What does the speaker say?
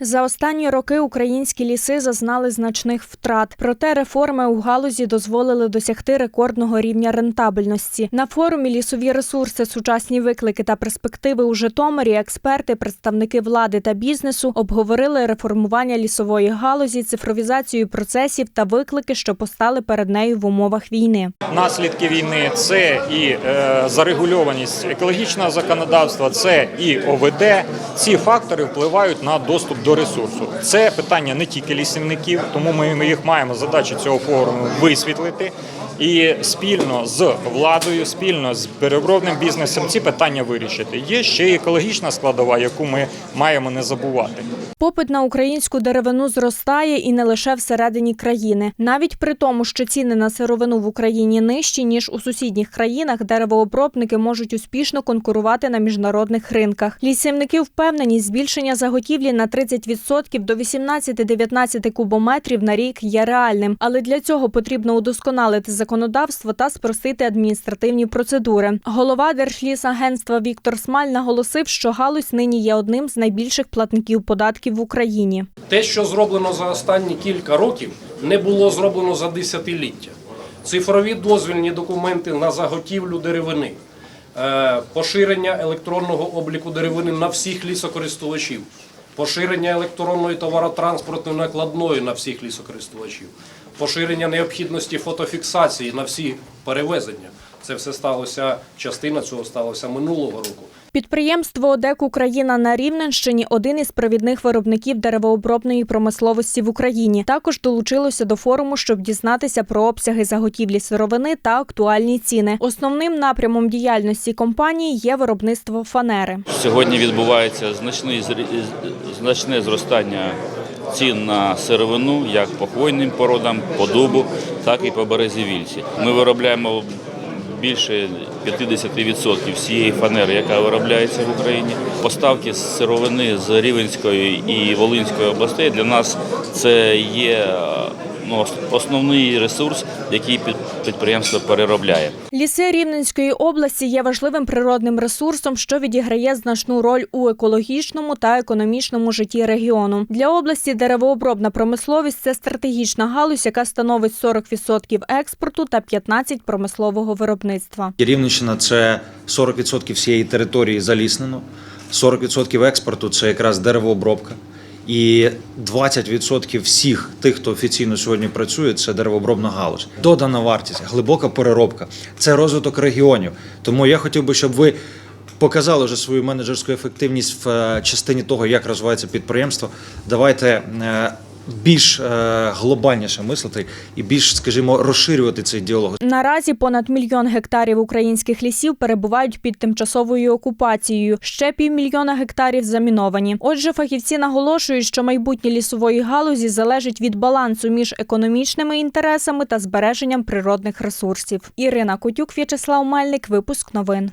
За останні роки українські ліси зазнали значних втрат. Проте реформи у галузі дозволили досягти рекордного рівня рентабельності. На форумі лісові ресурси, сучасні виклики та перспективи у Житомирі. Експерти, представники влади та бізнесу обговорили реформування лісової галузі, цифровізацію процесів та виклики, що постали перед нею в умовах війни. Наслідки війни це і е, зарегульованість екологічного законодавства, це і ОВД. Ці фактори впливають на доступ до ресурсу. Це питання не тільки лісівників, тому ми їх маємо задачу цього форуму висвітлити. І спільно з владою, спільно з переробним бізнесом ці питання вирішити. Є ще й екологічна складова, яку ми маємо не забувати. Попит на українську деревину зростає і не лише всередині країни. Навіть при тому, що ціни на сировину в Україні нижчі ніж у сусідніх країнах, деревообробники можуть успішно конкурувати на міжнародних ринках. Лісівники впевнені, збільшення заготівлі на 30% до 18-19 кубометрів на рік є реальним, але для цього потрібно удосконалити законодавство та спростити адміністративні процедури. Голова Держлісагентства Віктор Смаль наголосив, що галузь нині є одним з найбільших платників податків в Україні. Те, що зроблено за останні кілька років, не було зроблено за десятиліття. Цифрові дозвільні документи на заготівлю деревини, е, поширення електронного обліку деревини на всіх лісокористувачів, поширення електронної товаротранспортної накладної на всіх лісокористувачів, поширення необхідності фотофіксації на всі перевезення. Це все сталося, частина цього сталося минулого року. Підприємство ОДЕК Україна на Рівненщині один із провідних виробників деревообробної промисловості в Україні. Також долучилося до форуму, щоб дізнатися про обсяги заготівлі сировини та актуальні ціни. Основним напрямом діяльності компанії є виробництво фанери. Сьогодні відбувається значний зр- значне зростання цін на сировину, як по хвойним породам, по дубу, так і по березі вільці. Ми виробляємо більше 50% всієї фанери, яка виробляється в Україні. Поставки з сировини з Рівенської і Волинської областей для нас це є ну, основний ресурс, який під- підприємство переробляє. Ліси Рівненської області є важливим природним ресурсом, що відіграє значну роль у екологічному та економічному житті регіону. Для області деревообробна промисловість це стратегічна галузь, яка становить 40% експорту та 15% промислового виробництва. Рівненщина це 40% всієї території заліснено, 40% експорту це якраз деревообробка. І 20% всіх тих, хто офіційно сьогодні працює, це деревообробна галузь. Додана вартість, глибока переробка це розвиток регіонів. Тому я хотів би, щоб ви показали вже свою менеджерську ефективність в е, частині того, як розвивається підприємство. Давайте е, більш е, глобальніше мислити і більш, скажімо, розширювати цей діалог. Наразі понад мільйон гектарів українських лісів перебувають під тимчасовою окупацією. Ще півмільйона гектарів заміновані. Отже, фахівці наголошують, що майбутнє лісової галузі залежить від балансу між економічними інтересами та збереженням природних ресурсів. Ірина Котюк, В'ячеслав Мельник, випуск новин.